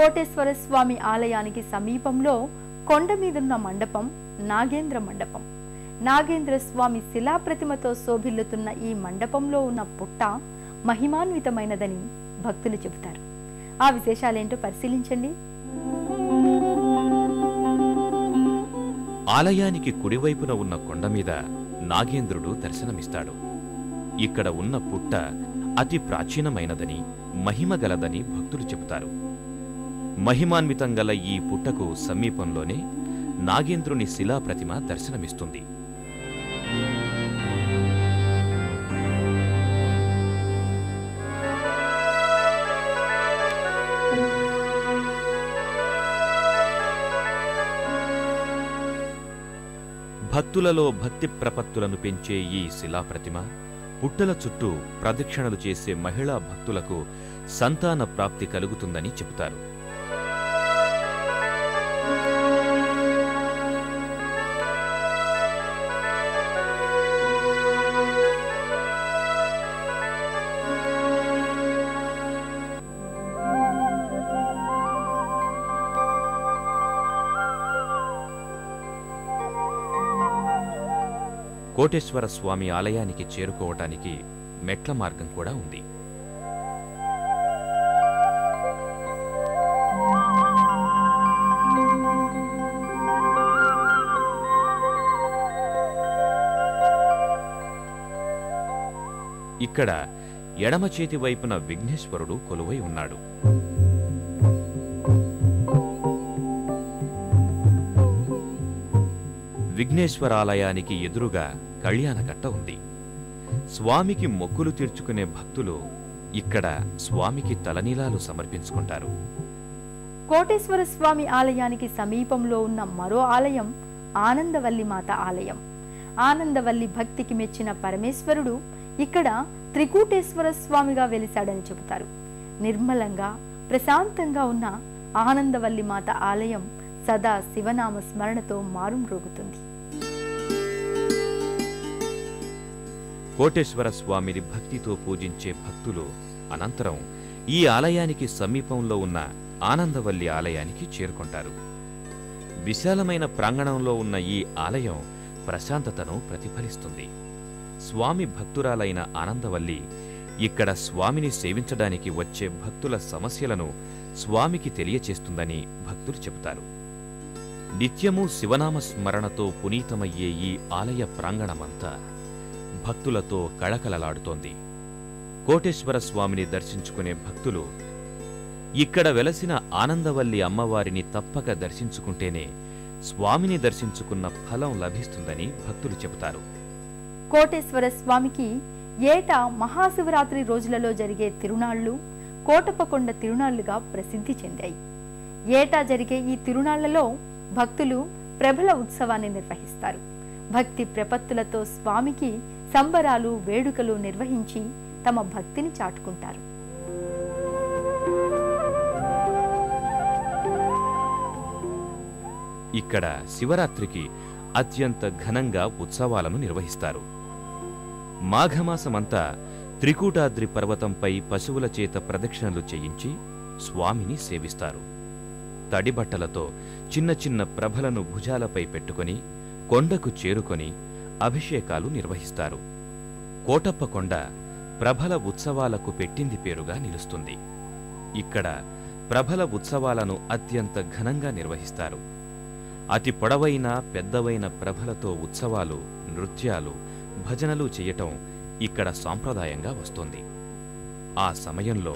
కోటేశ్వర స్వామి ఆలయానికి సమీపంలో కొండ మీదున్న మండపం నాగేంద్ర మండపం. నాగేంద్ర స్వామి శిలాప్రతిమతో శోభిల్లుతున్న ఈ మండపంలో ఉన్న పుట్ట మహిమాన్వితమైనదని భక్తులు చెబుతారు. ఆ విశేషాలేంటో పరిశీలించండి. ఆలయానికి కుడివైపున ఉన్న కొండ మీద నాగేంద్రుడు దర్శనమిస్తాడు. ఇక్కడ ఉన్న పుట్ట అతి ప్రాచీనమైనదని మహిమగలదని భక్తులు చెబుతారు. మహిమాన్వితం గల ఈ పుట్టకు సమీపంలోనే నాగేంద్రుని శిలాప్రతిమ దర్శనమిస్తుంది. భక్తులలో భక్తి ప్రపత్తులను పెంచే ఈ శిలాప్రతిమ పుట్టల చుట్టూ ప్రదక్షిణలు చేసే మహిళా భక్తులకు సంతాన ప్రాప్తి కలుగుతుందని చెబుతారు. కోటేశ్వర స్వామి ఆలయానికి చేరుకోవటానికి మెట్ల మార్గం కూడా ఉంది. ఇక్కడ ఎడమ చేతి వైపున విఘ్నేశ్వరుడు కొలువై ఉన్నాడు. విఘ్నేశ్వరాలయానికి ఎదురుగా కళ్యాణకట్ట ఉంది. స్వామికి మొక్కులు తీర్చుకునే భక్తులు ఇక్కడ స్వామికి తలనీలాలు సమర్పించుకుంటారు. కోటేశ్వర స్వామి ఆలయానికి సమీపంలో ఉన్న మరో ఆలయం ఆనందవల్లి మాత ఆలయం. ఆనందవల్లి భక్తికి మెచ్చిన పరమేశ్వరుడు ఇక్కడ త్రికూటేశ్వర స్వామిగా వెలిశాడని చెబుతారు. నిర్మలంగా ప్రశాంతంగా ఉన్న ఆనందవల్లి మాత ఆలయం సదా శివనామ స్మరణతో మారుమ్రోగుతుంది కోటేశ్వర స్వామిని భక్తితో పూజించే భక్తులు అనంతరం ఈ ఆలయానికి సమీపంలో ఉన్న ఆనందవల్లి ఆలయానికి చేరుకుంటారు. విశాలమైన ప్రాంగణంలో ఉన్న ఈ ఆలయం ప్రశాంతతను ప్రతిఫలిస్తుంది. స్వామి భక్తురాలైన ఆనందవల్లి ఇక్కడ స్వామిని సేవించడానికి వచ్చే భక్తుల సమస్యలను స్వామికి తెలియచేస్తుందని భక్తులు చెబుతారు. నిత్యము శివనామ స్మరణతో పునీతమయ్యే ఈ ఆలయ ప్రాంగణమంతా భక్తులతో కళకళలాడుతోంది. కోటేశ్వర స్వామిని దర్శించుకునే భక్తులు ఇక్కడ వెలసిన ఆనందవల్లి అమ్మవారిని తప్పక దర్శించుకుంటేనే స్వామిని దర్శించుకున్న ఫలం లభిస్తుందని భక్తులు చెబుతారు. కోటేశ్వర స్వామికి ఏటా మహాశివరాత్రి రోజులలో జరిగే తిరునాళ్ళు కోటప్పకొండ తిరునాళ్ళుగా ప్రసిద్ధి చెందాయి. ఏటా జరిగే ఈ తిరునాళ్ళలో భక్తులు ప్రబల ఉత్సవాన్ని నిర్వహిస్తారు. భక్తి ప్రపత్తులతో స్వామికి సంబరాలు వేడుకలు నిర్వహించి తమ భక్తిని చాటుకుంటారు. ఇక్కడ శివరాత్రికి అత్యంత ఘనంగా ఉత్సవాలను నిర్వహిస్తారు. మాఘమాసమంతా త్రికూటాద్రి పర్వతంపై పశువుల చేత ప్రదక్షిణలు చేయించి స్వామిని సేవిస్తారు. తడిబట్టలతో చిన్న చిన్న ప్రభలను భుజాలపై పెట్టుకుని కొండకు చేరుకొని అభిషేకాలు నిర్వహిస్తారు. కోటప్ప కొండ ప్రభల ఉత్సవాలకు పెట్టింది పేరుగా నిలుస్తుంది. ఇక్కడ ప్రభల ఉత్సవాలను అత్యంత ఘనంగా నిర్వహిస్తారు. అతి పొడవైన పెద్దవైన ప్రభలతో ఉత్సవాలు నృత్యాలు భజనలు చేయటం ఇక్కడ సాంప్రదాయంగా వస్తుంది. ఆ సమయంలో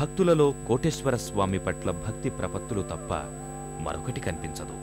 భక్తులలో కోటేశ్వర స్వామి పట్ల భక్తి ప్రపత్తులు తప్ప మరొకటి కనిపించదు.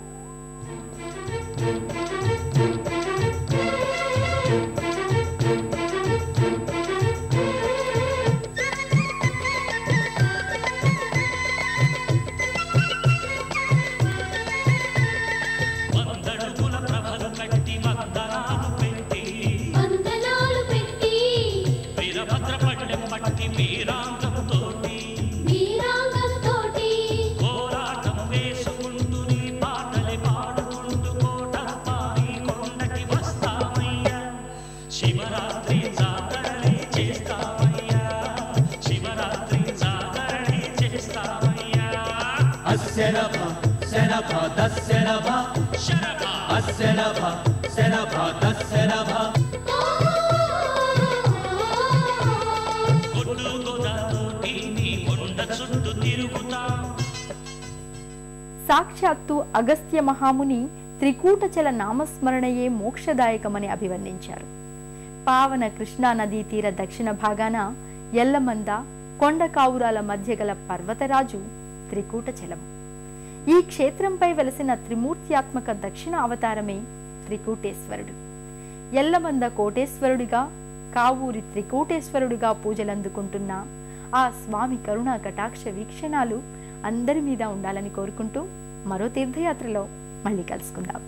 సాక్షాత్తు అగస్త్య మహాముని త్రికూటచల నామస్మరణయే మోక్షదాయకమని అభివర్ణించారు. పావన కృష్ణా నదీ తీర దక్షిణ భాగాన ఎల్లమంద కొండ కావురాల మధ్య గల పర్వతరాజు త్రికూటచలం ఈ క్షేత్రంపై వెలసిన త్రిమూర్త్యాత్మక దక్షిణ అవతారమే త్రికూటేశ్వరుడు. ఎల్లమంద కోటేశ్వరుడిగా కావూరి త్రికూటేశ్వరుడిగా పూజలందుకుంటున్న ఆ స్వామి కరుణా కటాక్ష వీక్షణాలు అందరి మీద ఉండాలని కోరుకుంటూ మరో తీర్థయాత్రలో మళ్ళీ కలుసుకుందాం.